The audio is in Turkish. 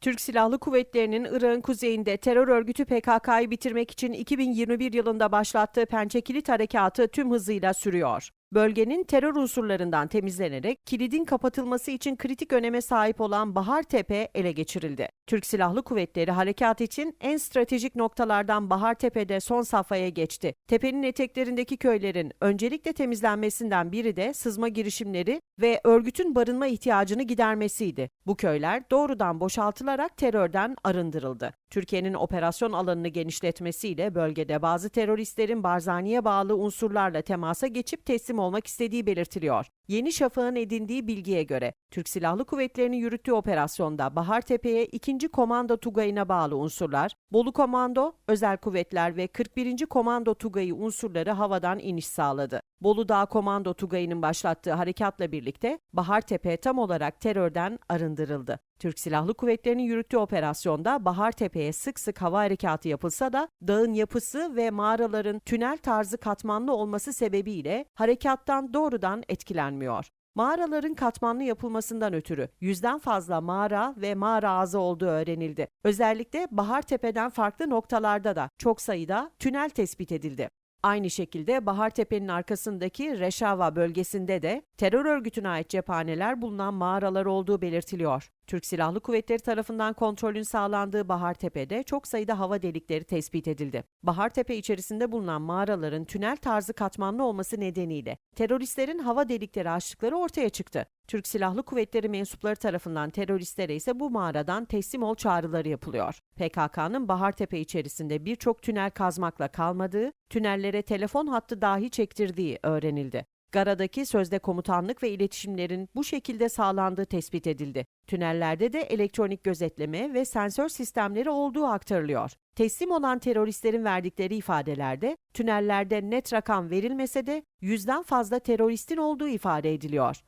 Türk Silahlı Kuvvetleri'nin Irak'ın kuzeyinde terör örgütü PKK'yı bitirmek için 2021 yılında başlattığı Pençe Kilit Harekatı tüm hızıyla sürüyor. Bölgenin terör unsurlarından temizlenerek kilidin kapatılması için kritik öneme sahip olan Bahar Tepe ele geçirildi. Türk Silahlı Kuvvetleri harekat için en stratejik noktalardan Bahar Tepe'de son safhaya geçti. Tepenin eteklerindeki köylerin öncelikle temizlenmesinden biri de sızma girişimleri ve örgütün barınma ihtiyacını gidermesiydi. Bu köyler doğrudan boşaltılarak terörden arındırıldı. Türkiye'nin operasyon alanını genişletmesiyle bölgede bazı teröristlerin Barzani'ye bağlı unsurlarla temasa geçip teslim olmak istediği belirtiliyor. Yeni Şafak'ın edindiği bilgiye göre Türk Silahlı Kuvvetleri'nin yürüttüğü operasyonda Bahartepe'ye 2. Komando Tugayı'na bağlı unsurlar, Bolu Komando, Özel Kuvvetler ve 41. Komando Tugayı unsurları havadan iniş sağladı. Bolu Dağ Komando Tugayı'nın başlattığı harekatla birlikte Bahartepe tam olarak terörden arındırıldı. Türk Silahlı Kuvvetleri'nin yürüttüğü operasyonda Bahartepe'ye sık sık hava harekatı yapılsa da dağın yapısı ve mağaraların tünel tarzı katmanlı olması sebebiyle harekattan doğrudan etkilenmiyor. Mağaraların katmanlı yapılmasından ötürü yüzden fazla mağara ve mağara ağzı olduğu öğrenildi. Özellikle Bahartepe'den farklı noktalarda da çok sayıda tünel tespit edildi. Aynı şekilde Bahartepe'nin arkasındaki Reşava bölgesinde de terör örgütüne ait cephaneler bulunan mağaralar olduğu belirtiliyor. Türk Silahlı Kuvvetleri tarafından kontrolün sağlandığı Bahartepe'de çok sayıda hava delikleri tespit edildi. Bahartepe içerisinde bulunan mağaraların tünel tarzı katmanlı olması nedeniyle teröristlerin hava delikleri açtıkları ortaya çıktı. Türk Silahlı Kuvvetleri mensupları tarafından teröristlere ise bu mağaradan teslim ol çağrıları yapılıyor. PKK'nın Bahartepe içerisinde birçok tünel kazmakla kalmadığı, tünellere telefon hattı dahi çektirdiği öğrenildi. Gara'daki sözde komutanlık ve iletişimlerin bu şekilde sağlandığı tespit edildi. Tünellerde de elektronik gözetleme ve sensör sistemleri olduğu aktarılıyor. Teslim olan teröristlerin verdikleri ifadelerde tünellerde net rakam verilmese de yüzden fazla teröristin olduğu ifade ediliyor.